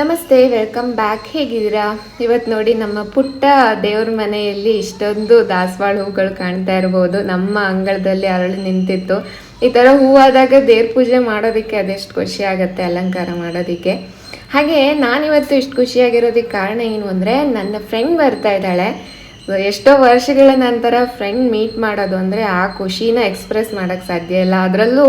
ನಮಸ್ತೆ, welcome back. ಹೇಗಿದ್ದೀರಾ? ಇವತ್ತು ನೋಡಿ ನಮ್ಮ ಪುಟ್ಟ ದೇವ್ರ ಮನೆಯಲ್ಲಿ ಇಷ್ಟೊಂದು ದಾಸವಾಳ ಹೂಗಳು ಕಾಣ್ತಾ ಇರ್ಬೋದು. ನಮ್ಮ ಅಂಗಳದಲ್ಲಿ ಅರಳು ನಿಂತಿತ್ತು. ಈ ಥರ ಹೂವಾದಾಗ ದೇವ್ರ ಪೂಜೆ ಮಾಡೋದಕ್ಕೆ ಅದೆಷ್ಟು ಖುಷಿ ಆಗುತ್ತೆ, ಅಲಂಕಾರ ಮಾಡೋದಕ್ಕೆ. ಹಾಗೆ ನಾನಿವತ್ತು ಇಷ್ಟು ಖುಷಿಯಾಗಿರೋದಕ್ಕೆ ಕಾರಣ ಏನು ಅಂದರೆ, ನನ್ನ ಫ್ರೆಂಡ್ ಬರ್ತಾ ಇದ್ದಾಳೆ. ಎಷ್ಟೋ ವರ್ಷಗಳ ನಂತರ ಫ್ರೆಂಡ್ ಮೀಟ್ ಮಾಡೋದು ಅಂದರೆ ಆ ಖುಷಿನ ಎಕ್ಸ್ಪ್ರೆಸ್ ಮಾಡೋಕ್ಕೆ ಸಾಧ್ಯ ಇಲ್ಲ. ಅದರಲ್ಲೂ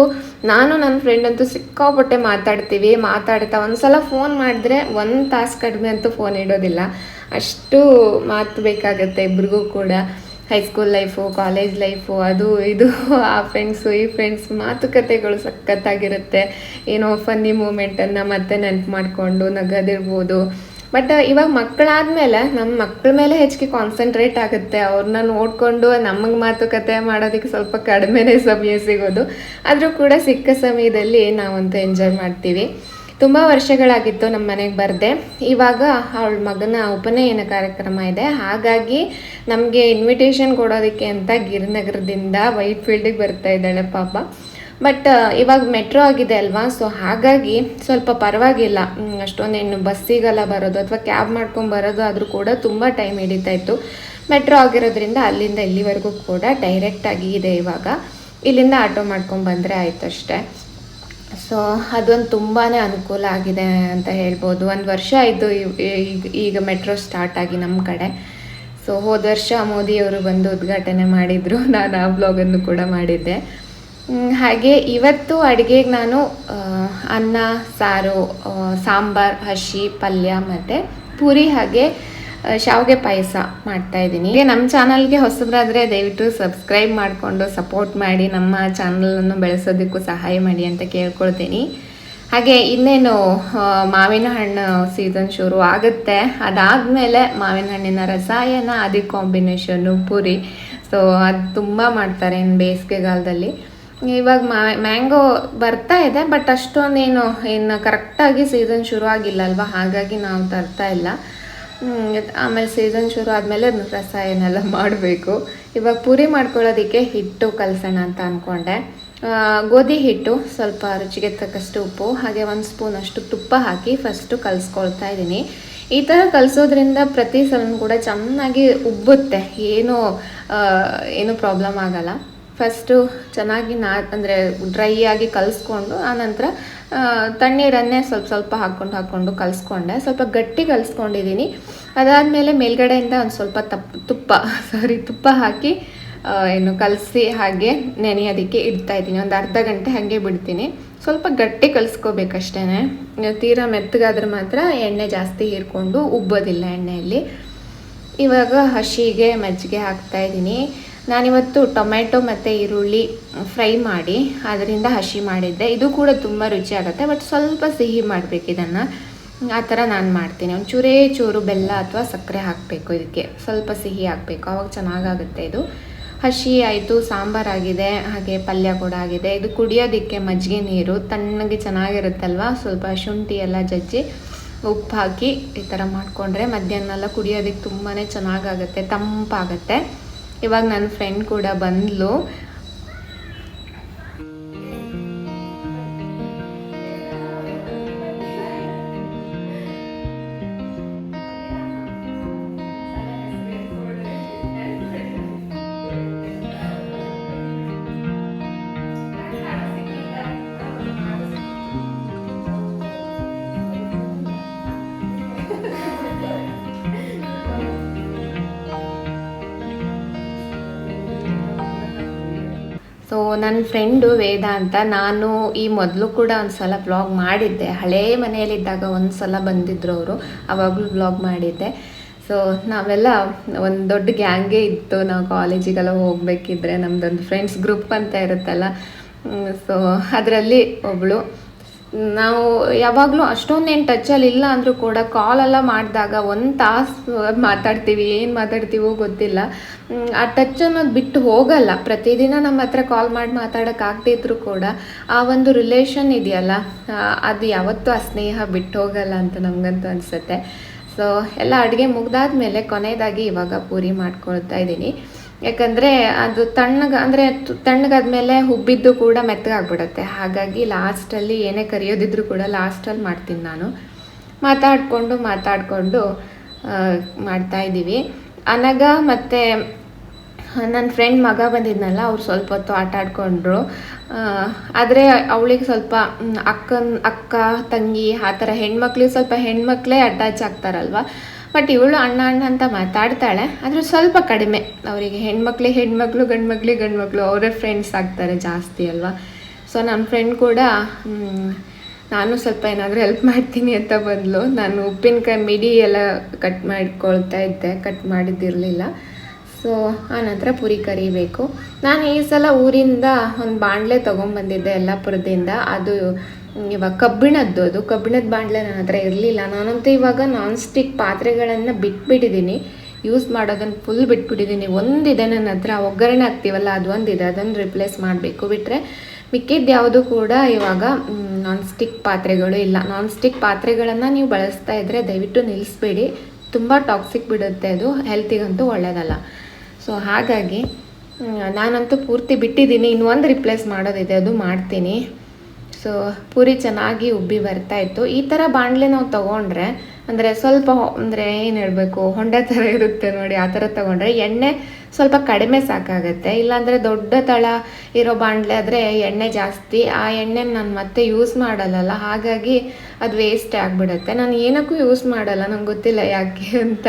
ನಾನು ನನ್ನ ಫ್ರೆಂಡ್ ಅಂತೂ ಸಿಕ್ಕಾಪಟ್ಟೆ ಮಾತಾಡ್ತೀವಿ, ಮಾತಾಡ್ತಾ ಒಂದ್ಸಲ ಫೋನ್ ಮಾಡಿದ್ರೆ ಒಂದು ತಾಸು ಕಡಿಮೆ ಅಂತೂ ಫೋನ್ ಇಡೋದಿಲ್ಲ. ಅಷ್ಟು ಮಾತು ಬೇಕಾಗುತ್ತೆ ಇಬ್ರಿಗೂ ಕೂಡ. ಹೈಸ್ಕೂಲ್ ಲೈಫು ಕಾಲೇಜ್ ಲೈಫು ಅದು ಇದು, ಆ ಫ್ರೆಂಡ್ಸು ಈ ಫ್ರೆಂಡ್ಸ್ ಮಾತುಕತೆಗಳು ಸಖತ್ತಾಗಿರುತ್ತೆ. ಏನೋ ಫನ್ನಿ ಮೂಮೆಂಟನ್ನು ಮತ್ತೆ ನೆನಪು ಮಾಡಿಕೊಂಡು ನಗೋದಿರ್ಬೋದು. ಬಟ್ ಇವಾಗ ಮಕ್ಕಳಾದ್ಮೇಲೆ ನಮ್ಮ ಮಕ್ಕಳ ಮೇಲೆ ಹೆಚ್ಚಿಗೆ ಕಾನ್ಸಂಟ್ರೇಟ್ ಆಗುತ್ತೆ. ಅವ್ರನ್ನ ನೋಡಿಕೊಂಡು ನಮಗೆ ಮಾತುಕತೆ ಮಾಡೋದಕ್ಕೆ ಸ್ವಲ್ಪ ಕಡಿಮೆನೇ ಸಮಯ ಸಿಗೋದು. ಆದರೂ ಕೂಡ ಸಿಕ್ಕ ಸಮಯದಲ್ಲಿ ನಾವಂತೂ ಎಂಜಾಯ್ ಮಾಡ್ತೀವಿ. ತುಂಬ ವರ್ಷಗಳಾಗಿತ್ತು ನಮ್ಮ ಮನೆಗೆ ಬರದೆ. ಇವಾಗ ಅವಳ ಮಗನ ಉಪನಯನ ಕಾರ್ಯಕ್ರಮ ಇದೆ. ಹಾಗಾಗಿ ನಮಗೆ ಇನ್ವಿಟೇಷನ್ ಕೊಡೋದಕ್ಕೆ ಅಂತ ಗಿರಿನಗರದಿಂದ ವೈಟ್ ಫೀಲ್ಡಿಗೆ ಬರ್ತಾ ಇದ್ದಾಳೆ ಪಾಪ. ಬಟ್ ಇವಾಗ ಮೆಟ್ರೋ ಆಗಿದೆ ಅಲ್ವಾ? ಸೊ ಹಾಗಾಗಿ ಸ್ವಲ್ಪ ಪರವಾಗಿಲ್ಲ. ಅಷ್ಟೊಂದು ಅಷ್ಟೊಂದೇನು ಬಸ್ಸಿಗೆಲ್ಲ ಬರೋದು ಅಥವಾ ಕ್ಯಾಬ್ ಮಾಡ್ಕೊಂಡು ಬರೋದು ಆದರೂ ಕೂಡ ತುಂಬ ಟೈಮ್ ಹಿಡಿತಾ ಇತ್ತು. ಮೆಟ್ರೋ ಆಗಿರೋದ್ರಿಂದ ಅಲ್ಲಿಂದ ಇಲ್ಲಿವರೆಗೂ ಕೂಡ ಡೈರೆಕ್ಟಾಗಿ ಇದೆ ಇವಾಗ. ಇಲ್ಲಿಂದ ಆಟೋ ಮಾಡ್ಕೊಂಡು ಬಂದರೆ ಆಯಿತು ಅಷ್ಟೇ. ಸೊ ಅದೊಂದು ತುಂಬಾ ಅನುಕೂಲ ಆಗಿದೆ ಅಂತ ಹೇಳ್ಬೋದು. ಒಂದು ವರ್ಷ ಆಯಿತು ಈಗ ಮೆಟ್ರೋ ಸ್ಟಾರ್ಟ್ ಆಗಿ ನಮ್ಮ ಕಡೆ. ಸೊ ಹೋದ ವರ್ಷ ಮೋದಿಯವರು ಬಂದು ಉದ್ಘಾಟನೆ ಮಾಡಿದರು. ನಾನು ಆ ಬ್ಲಾಗನ್ನು ಕೂಡ ಮಾಡಿದ್ದೆ. ಹಾಗೆ ಇವತ್ತು ಅಡುಗೆಗೆ ನಾನು ಅನ್ನ, ಸಾರು ಸಾಂಬಾರ್, ಹಸಿ, ಪಲ್ಯ ಮತ್ತು ಪೂರಿ ಹಾಗೆ ಶಾವಿಗೆ ಪಾಯಸ ಮಾಡ್ತಾ ಇದ್ದೀನಿ. ಹೀಗೆ ನಮ್ಮ ಚಾನಲ್ಗೆ ಹೊಸಬರಾದರೆ ದಯವಿಟ್ಟು ಸಬ್ಸ್ಕ್ರೈಬ್ ಮಾಡಿಕೊಂಡು ಸಪೋರ್ಟ್ ಮಾಡಿ, ನಮ್ಮ ಚಾನಲನ್ನು ಬೆಳೆಸೋದಕ್ಕೂ ಸಹಾಯ ಮಾಡಿ ಅಂತ ಕೇಳ್ಕೊಳ್ತೀನಿ. ಹಾಗೆ ಇನ್ನೇನು ಮಾವಿನ ಹಣ್ಣು ಸೀಸನ್ ಶುರು ಆಗುತ್ತೆ. ಅದಾದಮೇಲೆ ಮಾವಿನ ಹಣ್ಣಿನ ರಸಾಯನ ಅದಕ್ಕೆ ಕಾಂಬಿನೇಷನ್ನು ಪೂರಿ. ಸೊ, ಅದು ತುಂಬ ಮಾಡ್ತಾರೆ ಇನ್ನು ಬೇಸಿಗೆಗಾಲದಲ್ಲಿ. ಇವಾಗ ಮ್ಯಾಂಗೋ ಬರ್ತಾ ಇದೆ ಬಟ್ ಅಷ್ಟೊಂದೇನು ಏನು ಕರೆಕ್ಟಾಗಿ ಸೀಸನ್ ಶುರು ಆಗಿಲ್ಲ ಅಲ್ವಾ? ಹಾಗಾಗಿ ನಾವು ತರ್ತಾ ಇಲ್ಲ. ಆಮೇಲೆ ಸೀಸನ್ ಶುರು ಆದಮೇಲೆ ರಸ ಏನೆಲ್ಲ ಮಾಡಬೇಕು. ಇವಾಗ ಪೂರಿ ಮಾಡ್ಕೊಳ್ಳೋದಕ್ಕೆ ಹಿಟ್ಟು ಕಲಸೋಣ ಅಂತ ಅಂದ್ಕೊಂಡೆ ಗೋಧಿ ಹಿಟ್ಟು, ಸ್ವಲ್ಪ ರುಚಿಗೆ ತಕ್ಕಷ್ಟು ಉಪ್ಪು, ಹಾಗೆ ಒಂದು ಸ್ಪೂನಷ್ಟು ತುಪ್ಪ ಹಾಕಿ ಫಸ್ಟು ಕಲಿಸ್ಕೊಳ್ತಾ ಇದ್ದೀನಿ. ಈ ಥರ ಕಲಿಸೋದ್ರಿಂದ ಪ್ರತಿ ಸಲ ಕೂಡ ಚೆನ್ನಾಗಿ ಉಬ್ಬುತ್ತೆ. ಏನೂ ಏನು ಪ್ರಾಬ್ಲಮ್ ಆಗಲ್ಲ. ಫಸ್ಟು ಚೆನ್ನಾಗಿ ನಾ, ಅಂದರೆ ಡ್ರೈ ಆಗಿ ಕಲಿಸ್ಕೊಂಡು ಆನಂತರ ತಣ್ಣೀರನ್ನೇ ಸ್ವಲ್ಪ ಸ್ವಲ್ಪ ಹಾಕ್ಕೊಂಡು ಹಾಕ್ಕೊಂಡು ಕಲಿಸ್ಕೊಂಡೆ. ಸ್ವಲ್ಪ ಗಟ್ಟಿ ಕಲಿಸ್ಕೊಂಡಿದ್ದೀನಿ ಅದಾದಮೇಲೆ ಮೇಲ್ಗಡೆಯಿಂದ ಒಂದು ಸ್ವಲ್ಪ ತಪ್, ತುಪ್ಪ ಸಾರಿ ತುಪ್ಪ ಹಾಕಿ ಏನು ಕಲಸಿ ಹಾಗೆ ನೆನೆಯೋದಕ್ಕೆ ಇಡ್ತಾ ಇದ್ದೀನಿ. ಒಂದು ಅರ್ಧ ಗಂಟೆ ಹಾಗೆ ಬಿಡ್ತೀನಿ. ಸ್ವಲ್ಪ ಗಟ್ಟಿ ಕಲಿಸ್ಕೋಬೇಕಷ್ಟೇ ತೀರಾ ಮೆತ್ತಗಾದ್ರೆ ಮಾತ್ರ ಎಣ್ಣೆ ಜಾಸ್ತಿ ಹೀರ್ಕೊಂಡು ಉಬ್ಬೋದಿಲ್ಲ ಎಣ್ಣೆಯಲ್ಲಿ. ಇವಾಗ ಹಸಿಗೆ, ಮಜ್ಜಿಗೆ ಹಾಕ್ತಾ ಇದ್ದೀನಿ. ನಾನಿವತ್ತು ಟೊಮೆಟೊ ಮತ್ತು ಈರುಳ್ಳಿ ಫ್ರೈ ಮಾಡಿ, ಅದರಿಂದ ಹಸಿ ಮಾಡಿದ್ದೆ. ಇದು ಕೂಡ ತುಂಬ ರುಚಿ ಆಗುತ್ತೆ, ಬಟ್ ಸ್ವಲ್ಪ ಸಿಹಿ ಮಾಡಬೇಕು ಇದನ್ನು. ಆ ಥರ ನಾನು ಮಾಡ್ತೀನಿ. ಒಂದು ಚೂರೇ ಚೂರು ಬೆಲ್ಲ ಅಥವಾ ಸಕ್ಕರೆ ಹಾಕಬೇಕು ಇದಕ್ಕೆ. ಸ್ವಲ್ಪ ಸಿಹಿ ಹಾಕಬೇಕು. ಅವಾಗ ಚೆನ್ನಾಗಾಗುತ್ತೆ ಇದು. ಹಸಿ ಆಯಿತು ಸಾಂಬಾರಾಗಿದೆ ಹಾಗೆ ಪಲ್ಯ ಕೂಡ ಆಗಿದೆ. ಇದು ಕುಡಿಯೋದಕ್ಕೆ ಮಜ್ಜಿಗೆ ನೀರು, ತಣ್ಣಗೆ ಚೆನ್ನಾಗಿರುತ್ತಲ್ವ? ಸ್ವಲ್ಪ ಶುಂಠಿ ಎಲ್ಲ ಜಜ್ಜಿ ಉಪ್ಪು ಹಾಕಿ ಈ ಥರ ಮಾಡಿಕೊಂಡ್ರೆ ಮಧ್ಯಾಹ್ನ ಎಲ್ಲ ಕುಡಿಯೋದಕ್ಕೆ ತುಂಬಾ ಚೆನ್ನಾಗಾಗುತ್ತೆ, ತಂಪಾಗುತ್ತೆ. ಇವಾಗ ನನ್ನ ಫ್ರೆಂಡ್ ಕೂಡ ಬಂದ್ಲು. ನನ್ನ ಫ್ರೆಂಡು ವೇದ ಅಂತ, ನಾನು ಈ ಮೊದಲು ಕೂಡ ಒಂದು ಸಲ ಬ್ಲಾಗ್ ಮಾಡಿದ್ದೆ. ಹಳೇ ಮನೆಯಲ್ಲಿದ್ದಾಗ ಒಂದು ಸಲ ಬಂದಿದ್ರು ಅವರು, ಅವಾಗಲೂ ಬ್ಲಾಗ್ ಮಾಡಿದ್ದೆ. ಸೊ ನಾವೆಲ್ಲ ಒಂದು ದೊಡ್ಡ ಗ್ಯಾಂಗೇ ಇತ್ತು. ನಾವು ಕಾಲೇಜಿಗೆಲ್ಲ ಹೋಗ್ಬೇಕಿದ್ರೆ ನಮ್ದೊಂದು ಫ್ರೆಂಡ್ಸ್ ಗ್ರೂಪ್ ಅಂತ ಇರುತ್ತಲ್ಲ. ಸೊ ಅದರಲ್ಲಿ ಒಬ್ಬಳು ನಾವು ಯಾವಾಗಲೂ ಅಷ್ಟೊಂದೇನು ಟಚಲ್ಲಿ ಇಲ್ಲ ಅಂದರೂ ಕೂಡ ಕಾಲೆಲ್ಲ ಮಾಡಿದಾಗ ಒಂದು ತಾಸು ಮಾತಾಡ್ತೀವಿ, ಏನು ಮಾತಾಡ್ತೀವೋ ಗೊತ್ತಿಲ್ಲ. ಆ ಟಚ್ ಅನ್ನೋದು ಬಿಟ್ಟು ಹೋಗಲ್ಲ. ಪ್ರತಿದಿನ ನಮ್ಮ ಹತ್ರ ಕಾಲ್ ಮಾಡಿ ಮಾತಾಡೋಕ್ಕಾಗದಿದ್ರು ಕೂಡ ಆ ಒಂದು ರಿಲೇಷನ್ ಇದೆಯಲ್ಲ ಅದು ಯಾವತ್ತೂ ಆ ಸ್ನೇಹ ಬಿಟ್ಟು ಹೋಗಲ್ಲ ಅಂತ ನಮಗಂತೂ ಅನಿಸುತ್ತೆ. ಸೊ ಎಲ್ಲ ಅಡುಗೆ ಮುಗ್ದಾದ್ಮೇಲೆ ಕೊನೆಯದಾಗಿ ಇವಾಗ ಪೂರಿ ಮಾಡ್ಕೊಳ್ತಾ ಇದ್ದೀನಿ. ಯಾಕಂದರೆ ಅದು ತಣ್ಣಗೆ, ಅಂದರೆ ತಣ್ಣಗಾದ್ಮೇಲೆ ಹುಬ್ಬಿದ್ದು ಕೂಡ ಮೆತ್ತಗಾಗ್ಬಿಡತ್ತೆ. ಹಾಗಾಗಿ ಲಾಸ್ಟಲ್ಲಿ ಏನೇ ಕರಿಯೋದಿದ್ರು ಕೂಡ ಲಾಸ್ಟಲ್ಲಿ ಮಾಡ್ತೀನಿ ನಾನು. ಮಾತಾಡಿಕೊಂಡು ಮಾತಾಡಿಕೊಂಡು ಮಾಡ್ತಾ ಇದ್ದೀವಿ. ಅನಗ ಮತ್ತು ನನ್ನ ಫ್ರೆಂಡ್ ಮಗ ಬಂದಿದ್ನಲ್ಲ, ಅವ್ರು ಸ್ವಲ್ಪ ಹೊತ್ತು ಆಟ ಆಡ್ಕೊಂಡ್ರು. ಆದರೆ ಅವಳಿಗೆ ಸ್ವಲ್ಪ ಅಕ್ಕನ, ಅಕ್ಕ, ತಂಗಿ ಆ ಥರ ಹೆಣ್ಮಕ್ಳಿಗೆ ಸ್ವಲ್ಪ ಹೆಣ್ಮಕ್ಳೇ ಅಟ್ಯಾಚ್ ಆಗ್ತಾರಲ್ವ? ಬಟ್ ಇವಳು ಅಣ್ಣ ಅಣ್ಣ ಅಂತ ಮಾತಾಡ್ತಾಳೆ. ಆದರೆ ಸ್ವಲ್ಪ ಕಡಿಮೆ. ಅವರಿಗೆ ಹೆಣ್ಮಕ್ಳಿಗೆ ಹೆಣ್ಮಕ್ಳು ಗಂಡು ಮಕ್ಳಿಗೆ ಗಂಡು ಮಕ್ಕಳು ಅವರೇ ಫ್ರೆಂಡ್ಸ್ ಆಗ್ತಾರೆ ಜಾಸ್ತಿ ಅಲ್ವಾ? ಸೊ ನನ್ನ ಫ್ರೆಂಡ್ ಕೂಡ ನಾನು ಸ್ವಲ್ಪ ಏನಾದರೂ ಹೆಲ್ಪ್ ಮಾಡ್ತೀನಿ ಅಂತ ಬಂದಳು ನಾನು ಉಪ್ಪಿನಕಾಯಿ ಮಿಡಿ ಎಲ್ಲ ಕಟ್ ಮಾಡ್ಕೊಳ್ತಾ ಇದ್ದೆ. ಕಟ್ ಮಾಡಿದ್ದಿರಲಿಲ್ಲ. ಸೊ ಆನಂತರ ಪುರಿ ಕರಿಬೇಕು. ನಾನು ಈ ಸಲ ಊರಿಂದ ಒಂದು ಬಾಣಲೆ ತೊಗೊಂಬಂದಿದ್ದೆ, ಯಲ್ಲಾಪುರದಿಂದ. ಅದು ಇವಾಗ ಕಬ್ಬಿಣದ್ದು ಅದು. ಕಬ್ಬಿಣದ ಬಾಂಡ್ಲೆ ನನ್ನ ಹತ್ರ ಇರಲಿಲ್ಲ. ನಾನಂತೂ ಇವಾಗ ನಾನ್ ಸ್ಟಿಕ್ ಪಾತ್ರೆಗಳನ್ನು ಬಿಟ್ಬಿಟ್ಟಿದ್ದೀನಿ ಯೂಸ್ ಮಾಡೋದನ್ನು ಫುಲ್ ಬಿಟ್ಬಿಟ್ಟಿದ್ದೀನಿ ಒಂದಿದೆ ನನ್ನ ಹತ್ರ. ಒಗ್ಗರಣೆ ಹಾಕ್ತೀವಲ್ಲ, ಅದು ಒಂದಿದೆ. ಅದನ್ನು ರಿಪ್ಲೇಸ್ ಮಾಡಬೇಕು. ಬಿಟ್ಟರೆ ಮಿಕ್ಕಿದ್ದು ಯಾವುದು ಕೂಡ ಇವಾಗ ನಾನ್ ಸ್ಟಿಕ್ ಪಾತ್ರೆಗಳು ಇಲ್ಲ. ನಾನ್ ಸ್ಟಿಕ್ ಪಾತ್ರೆಗಳನ್ನು ನೀವು ಬಳಸ್ತಾ ಇದ್ದರೆ ದಯವಿಟ್ಟು ನಿಲ್ಲಿಸ್ಬೇಡಿ ತುಂಬ ಟಾಕ್ಸಿಕ್ ಬಿಡುತ್ತೆ ಅದು. ಹೆಲ್ತಿಗಂತೂ ಒಳ್ಳೆಯದಲ್ಲ ಸೊ ಹಾಗಾಗಿ ನಾನಂತೂ ಪೂರ್ತಿ ಬಿಟ್ಟಿದ್ದೀನಿ ಇನ್ನೊಂದು ರಿಪ್ಲೇಸ್ ಮಾಡೋದಿದೆ. ಅದು ಮಾಡ್ತೀನಿ. ಸೊ ಪೂರಿ ಚೆನ್ನಾಗಿ ಉಬ್ಬಿ ಬರ್ತಾ ಇತ್ತು. ಈ ಥರ ಬಾಣಲೆ ನಾವು ತೊಗೊಂಡ್ರೆ, ಅಂದರೆ ಸ್ವಲ್ಪ ಅಂದರೆ ಏನು ಹೇಳಬೇಕು, ಹೊಂಡ ಥರ ಇರುತ್ತೆ ನೋಡಿ, ಆ ಥರ ತೊಗೊಂಡ್ರೆ ಎಣ್ಣೆ ಸ್ವಲ್ಪ ಕಡಿಮೆ ಸಾಕಾಗುತ್ತೆ. ಇಲ್ಲಾಂದರೆ ದೊಡ್ಡ ತಳ ಇರೋ ಬಾಣಲೆ ಆದರೆ ಎಣ್ಣೆ ಜಾಸ್ತಿ. ಆ ಎಣ್ಣೆ ನಾನು ಮತ್ತೆ ಯೂಸ್ ಮಾಡಲ್ಲಲ್ಲ, ಹಾಗಾಗಿ ಅದು ವೇಸ್ಟ್ ಆಗಿಬಿಡುತ್ತೆ. ನಾನು ಏನಕ್ಕೂ ಯೂಸ್ ಮಾಡಲ್ಲ, ನಂಗೆ ಗೊತ್ತಿಲ್ಲ ಯಾಕೆ ಅಂತ.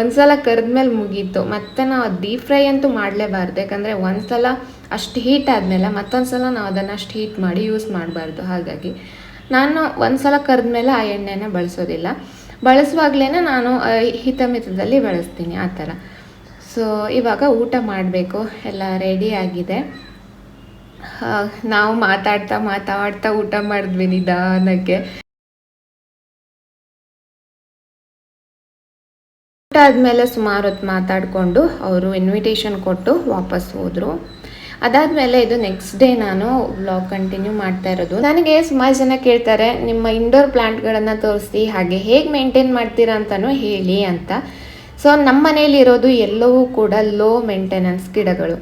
ಒಂದು ಒಂದ್ಸಲ ಕರೆದ್ಮೇಲೆ ಮುಗೀತು. ಮತ್ತೆ ನಾವು ಡೀಪ್ ಫ್ರೈ ಅಂತೂ ಮಾಡಲೇಬಾರ್ದು. ಯಾಕಂದರೆ ಒಂದ್ಸಲ ಅಷ್ಟು ಹೀಟ್ ಆದಮೇಲೆ ಮತ್ತೊಂದು ಸಲ ನಾವು ಅದನ್ನು ಅಷ್ಟು ಹೀಟ್ ಮಾಡಿ ಯೂಸ್ ಮಾಡಬಾರ್ದು. ಹಾಗಾಗಿ ನಾನು ಒಂದ್ಸಲ ಕರೆದ್ಮೇಲೆ ಆ ಎಣ್ಣೆನ ಬಳಸೋದಿಲ್ಲ. ಬಳಸುವಾಗಲೇ ನಾನು ಹಿತಮಿತದಲ್ಲಿ ಬಳಸ್ತೀನಿ ಆ ಥರ. ಸೊ ಇವಾಗ ಊಟ ಮಾಡಬೇಕು. ಎಲ್ಲ ರೆಡಿ ಆಗಿದೆ. ನಾವು ಮಾತಾಡ್ತಾ ಮಾತಾಡ್ತಾ ಊಟ ಮಾಡಿದ್ವಿ ನಿಧಾನಕ್ಕೆ. ಊಟ ಆದಮೇಲೆ ಸುಮಾರು ಹೊತ್ತು ಮಾತಾಡಿಕೊಂಡು ಅವರು ಇನ್ವಿಟೇಷನ್ ಕೊಟ್ಟು ವಾಪಸ್ ಹೋದರು. ಅದಾದಮೇಲೆ ಇದು ನೆಕ್ಸ್ಟ್ ಡೇ ನಾನು ಬ್ಲಾಗ್ ಕಂಟಿನ್ಯೂ ಮಾಡ್ತಾ ಇರೋದು. ನನಗೆ ಸುಮಾರು ಜನ ಕೇಳ್ತಾರೆ, ನಿಮ್ಮ ಇಂಡೋರ್ ಪ್ಲಾಂಟ್ಗಳನ್ನು ತೋರಿಸಿ, ಹಾಗೆ ಹೇಗೆ ಮೇಂಟೈನ್ ಮಾಡ್ತೀರಾ ಅಂತಲೂ ಹೇಳಿ ಅಂತ. ಸೊ ನಮ್ಮ ಮನೇಲಿರೋದು ಎಲ್ಲವೂ ಕೂಡ ಲೋ ಮೇಂಟೆನೆನ್ಸ್ ಗಿಡಗಳು.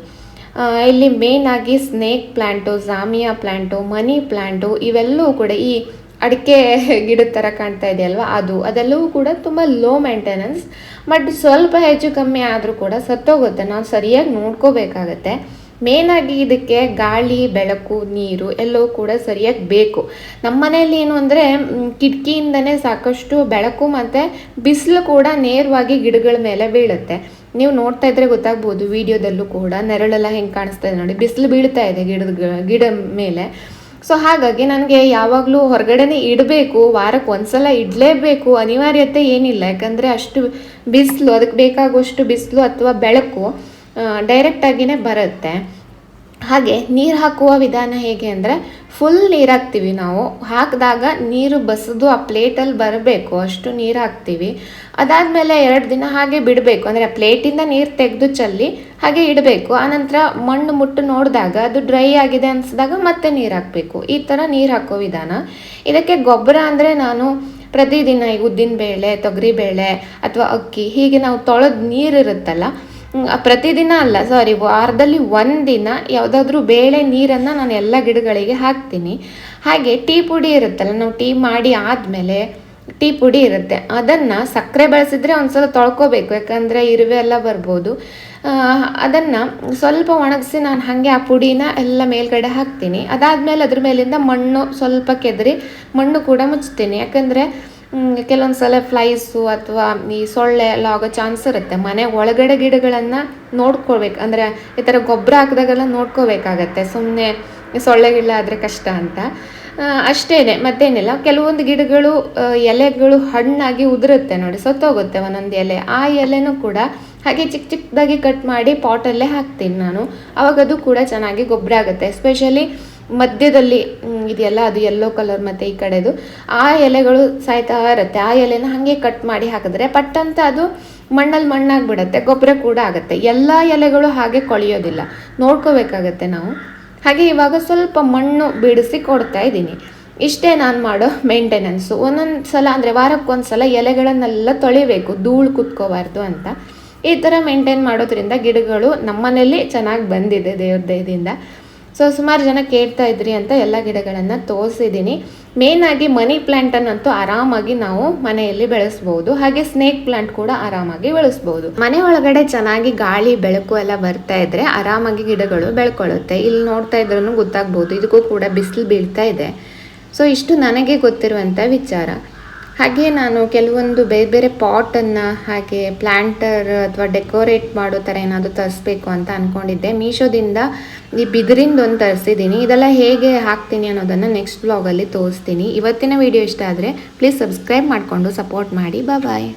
ಇಲ್ಲಿ ಮೇನ್ ಆಗಿ snake plant zamia plant money plant ಇವೆಲ್ಲವೂ ಕೂಡ ಈ ಅಡಿಕೆ ಗಿಡದ ಥರ ಕಾಣ್ತಾ ಇದೆಯಲ್ವಾ? ಅದು, ಅದೆಲ್ಲವೂ ಕೂಡ ತುಂಬ ಲೋ ಮೇಂಟೆನೆನ್ಸ್ ಬಟ್ ಸ್ವಲ್ಪ ಹೆಚ್ಚು ಕಮ್ಮಿ ಆದರೂ ಕೂಡ ಸತ್ತೋಗುತ್ತೆ. ನಾವು ಸರಿಯಾಗಿ ನೋಡ್ಕೋಬೇಕಾಗತ್ತೆ. ಮೇನಾಗಿ ಇದಕ್ಕೆ ಗಾಳಿ, ಬೆಳಕು, ನೀರು ಎಲ್ಲವೂ ಕೂಡ ಸರಿಯಾಗಿ ಬೇಕು. ನಮ್ಮ ಮನೆಯಲ್ಲಿ ಏನು ಅಂದರೆ ಕಿಟಕಿಯಿಂದನೇ ಸಾಕಷ್ಟು ಬೆಳಕು ಮತ್ತು ಬಿಸಿಲು ಕೂಡ ನೇರವಾಗಿ ಗಿಡಗಳ ಮೇಲೆ ಬೀಳುತ್ತೆ. ನೀವು ನೋಡ್ತಾ ಇದ್ರೆ ಗೊತ್ತಾಗ್ಬೋದು, ವಿಡಿಯೋದಲ್ಲೂ ಕೂಡ ನೆರಳೆಲ್ಲ ಹೆಂಗೆ ಕಾಣಿಸ್ತಾ ಇದೆ ನೋಡಿ, ಬಿಸಿಲು ಬೀಳ್ತಾ ಇದೆ ಗಿಡದ ಗಿಡ ಮೇಲೆ. ಸೊ ಹಾಗಾಗಿ ನನಗೆ ಯಾವಾಗಲೂ ಹೊರಗಡೆನೇ ಇಡಬೇಕು, ವಾರಕ್ಕೆ ಒಂದ್ಸಲ ಇಡಲೇಬೇಕು, ಅನಿವಾರ್ಯತೆ ಏನಿಲ್ಲ. ಯಾಕಂದರೆ ಅಷ್ಟು ಬಿಸಿಲು, ಅದಕ್ಕೆ ಬೇಕಾಗುವಷ್ಟು ಬಿಸಿಲು ಅಥವಾ ಬೆಳಕು ಡೈರೆಕ್ಟಾಗಿಯೇ ಬರುತ್ತೆ. ಹಾಗೆ ನೀರು ಹಾಕುವ ವಿಧಾನ ಹೇಗೆ ಅಂದರೆ ಫುಲ್ ನೀರು ಹಾಕ್ತೀವಿ ನಾವು. ಹಾಕಿದಾಗ ನೀರು ಬಸಿದು ಆ ಪ್ಲೇಟಲ್ಲಿ ಬರಬೇಕು ಅಷ್ಟು ನೀರು ಹಾಕ್ತೀವಿ. ಅದಾದಮೇಲೆ ಎರಡು ದಿನ ಹಾಗೆ ಬಿಡಬೇಕು. ಅಂದರೆ ಪ್ಲೇಟಿಂದ ನೀರು ತೆಗೆದು ಚೆಲ್ಲಿ ಹಾಗೆ ಇಡಬೇಕು. ಆನಂತರ ಮಣ್ಣು ಮುಟ್ಟು ನೋಡಿದಾಗ ಅದು ಡ್ರೈ ಆಗಿದೆ ಅನಿಸಿದಾಗ ಮತ್ತೆ ನೀರು ಹಾಕಬೇಕು. ಈ ಥರ ನೀರು ಹಾಕೋ ವಿಧಾನ. ಇದಕ್ಕೆ ಗೊಬ್ಬರ ಅಂದರೆ ನಾನು ಪ್ರತಿದಿನ ಈ ಉದ್ದಿನಬೇಳೆ ತೊಗರಿಬೇಳೆ ಅಥವಾ ಅಕ್ಕಿ ಹೀಗೆ ನಾವು ತೊಳೆದು ನೀರು ಇರುತ್ತಲ್ಲ ಹ್ಮ್, ಆ ಪ್ರತಿದಿನ ಅಲ್ಲ ಸಾರಿ ವಾರದಲ್ಲಿ ಒಂದಿನ ಯಾವುದಾದ್ರೂ ಬೇಳೆ ನೀರನ್ನು ನಾನು ಎಲ್ಲ ಗಿಡಗಳಿಗೆ ಹಾಕ್ತೀನಿ. ಹಾಗೆ ಟೀ ಪುಡಿ ಇರುತ್ತಲ್ಲ, ನಾವು ಟೀ ಮಾಡಿ ಆದಮೇಲೆ ಟೀ ಪುಡಿ ಇರುತ್ತೆ. ಅದನ್ನು ಸಕ್ಕರೆ ಬಳಸಿದ್ರೆ ಒಂದ್ಸಲ ತೊಳ್ಕೊಬೇಕು, ಯಾಕಂದರೆ ಇರುವೆ ಎಲ್ಲ ಬರ್ಬೋದು. ಅದನ್ನು ಸ್ವಲ್ಪ ಒಣಗಿಸಿ ನಾನು ಹಾಗೆ ಆ ಪುಡಿನ ಎಲ್ಲ ಮೇಲ್ಗಡೆ ಹಾಕ್ತೀನಿ. ಅದಾದಮೇಲೆ ಅದ್ರ ಮೇಲಿಂದ ಮಣ್ಣು ಸ್ವಲ್ಪ ಕೆದರಿ ಮಣ್ಣು ಕೂಡ ಮುಚ್ತೀನಿ. ಯಾಕಂದರೆ ಕೆಲವೊಂದು ಸಲ ಫ್ಲೈಸು ಅಥವಾ ಈ ಸೊಳ್ಳೆ ಎಲ್ಲ ಆಗೋ ಚಾನ್ಸ್ ಇರುತ್ತೆ. ಮನೆ ಒಳಗಡೆ ಗಿಡಗಳನ್ನು ನೋಡ್ಕೋಬೇಕು ಅಂದರೆ ಈ ಥರ ಗೊಬ್ಬರ ಹಾಕಿದಾಗೆಲ್ಲ ನೋಡ್ಕೋಬೇಕಾಗತ್ತೆ ಸುಮ್ಮನೆ ಸೊಳ್ಳೆಗಿಲ್ಲ ಆದರೆ ಕಷ್ಟ ಅಂತ. ಅಷ್ಟೇ ಮತ್ತೇನಿಲ್ಲ. ಕೆಲವೊಂದು ಗಿಡಗಳು ಎಲೆಗಳು ಹಣ್ಣಾಗಿ ಉದುರುತ್ತೆ ನೋಡಿ. ಸತ್ತೋಗುತ್ತೆ ಒಂದೊಂದು ಎಲೆ. ಆ ಎಲೆನೂ ಕೂಡ ಹಾಗೆ ಚಿಕ್ಕ ಚಿಕ್ಕದಾಗಿ ಕಟ್ ಮಾಡಿ ಪಾಟಲ್ಲೇ ಹಾಕ್ತೀನಿ ನಾನು. ಅವಾಗ ಅದು ಕೂಡ ಚೆನ್ನಾಗಿ ಗೊಬ್ಬರ ಆಗುತ್ತೆ. ಎಸ್ಪೆಷಲಿ ಮಧ್ಯದಲ್ಲಿ ಇದೆಯಲ್ಲ, ಅದು ಯೆಲ್ಲೋ ಕಲರ್ ಮತ್ತು ಈ ಕಡೆದು. ಆ ಎಲೆಗಳು ಸಾಯ್ತಾ ಇರುತ್ತೆ. ಆ ಎಲೆನ ಹಾಗೆ ಕಟ್ ಮಾಡಿ ಹಾಕಿದ್ರೆ ಪಟ್ಟಂತ ಅದು ಮಣ್ಣಲ್ಲಿ ಮಣ್ಣಾಗ್ಬಿಡತ್ತೆ, ಗೊಬ್ಬರ ಕೂಡ ಆಗುತ್ತೆ. ಎಲ್ಲ ಎಲೆಗಳು ಹಾಗೆ ಕೊಳೆಯೋದಿಲ್ಲ. ನೋಡ್ಕೋಬೇಕಾಗತ್ತೆ ನಾವು. ಹಾಗೆ ಇವಾಗ ಸ್ವಲ್ಪ ಮಣ್ಣು ಬಿಡಿಸಿ ಕೊಡ್ತಾ ಇದ್ದೀನಿ. ಇಷ್ಟೇ ನಾನು ಮಾಡೋ ಮೇಂಟೆನೆನ್ಸು ಒಂದೊಂದು ಸಲ ಅಂದರೆ ವಾರಕ್ಕೊಂದ್ಸಲ ಎಲೆಗಳನ್ನೆಲ್ಲ ತೊಳಿಬೇಕು, ಧೂಳು ಕುತ್ಕೋಬಾರ್ದು ಅಂತ. ಈ ಥರ ಮೇಂಟೈನ್ ಮಾಡೋದ್ರಿಂದ ಗಿಡಗಳು ನಮ್ಮನೇಲಿ ಚೆನ್ನಾಗಿ ಬಂದಿದೆ ದೇವ್ರ ದಯದಿಂದ ಸೊ ಸುಮಾರು ಜನ ಕೇಳ್ತಾ ಇದ್ರಿ ಅಂತ ಎಲ್ಲ ಗಿಡಗಳನ್ನು ತೋರಿಸಿದ್ದೀನಿ ಮೇನ್ ಆಗಿ ಮನಿ ಪ್ಲಾಂಟನ್ನಂತೂ ಆರಾಮಾಗಿ ನಾವು ಮನೆಯಲ್ಲಿ ಬೆಳೆಸ್ಬೋದು. ಹಾಗೆ ಸ್ನೇಕ್ ಪ್ಲಾಂಟ್ ಕೂಡ ಆರಾಮಾಗಿ ಬೆಳೆಸ್ಬೋದು. ಮನೆ ಒಳಗಡೆ ಚೆನ್ನಾಗಿ ಗಾಳಿ, ಬೆಳಕು ಎಲ್ಲ ಬರ್ತಾ ಇದ್ರೆ ಆರಾಮಾಗಿ ಗಿಡಗಳು ಬೆಳ್ಕೊಳ್ಳುತ್ತೆ. ಇಲ್ಲಿ ನೋಡ್ತಾ ಇದ್ರೂ ಗೊತ್ತಾಗ್ಬೋದು. ಇದಕ್ಕೂ ಕೂಡ ಬಿಸಿಲು ಬೀಳ್ತಾ ಇದೆ. ಸೊ ಇಷ್ಟು ನನಗೆ ಗೊತ್ತಿರುವಂಥ ವಿಚಾರ. ಹಾಗೆ ನಾನು ಕೆಲವೊಂದು ಬೇರೆ ಬೇರೆ ಪಾಟನ್ನು ಹಾಗೆ ಪ್ಲ್ಯಾಂಟರ್ ಅಥವಾ ಡೆಕೋರೇಟ್ ಮಾಡೋ ಥರ ಏನಾದರೂ ತರಿಸ್ಬೇಕು ಅಂತ ಅಂದ್ಕೊಂಡಿದ್ದೆ ಮೀಶೋದಿಂದ ಈ ಬಿದಿರಿಂದ ಒಂದು ತರಿಸಿದ್ದೀನಿ. ಇದೆಲ್ಲ ಹೇಗೆ ಹಾಕ್ತೀನಿ ಅನ್ನೋದನ್ನು ನೆಕ್ಸ್ಟ್ ಬ್ಲಾಗಲ್ಲಿ ತೋರಿಸ್ತೀನಿ. ಇವತ್ತಿನ ವಿಡಿಯೋ ಇಷ್ಟ ಆದರೆ ಪ್ಲೀಸ್ ಸಬ್ಸ್ಕ್ರೈಬ್ ಮಾಡಿಕೊಂಡು ಸಪೋರ್ಟ್ ಮಾಡಿ. ಬಾಯ್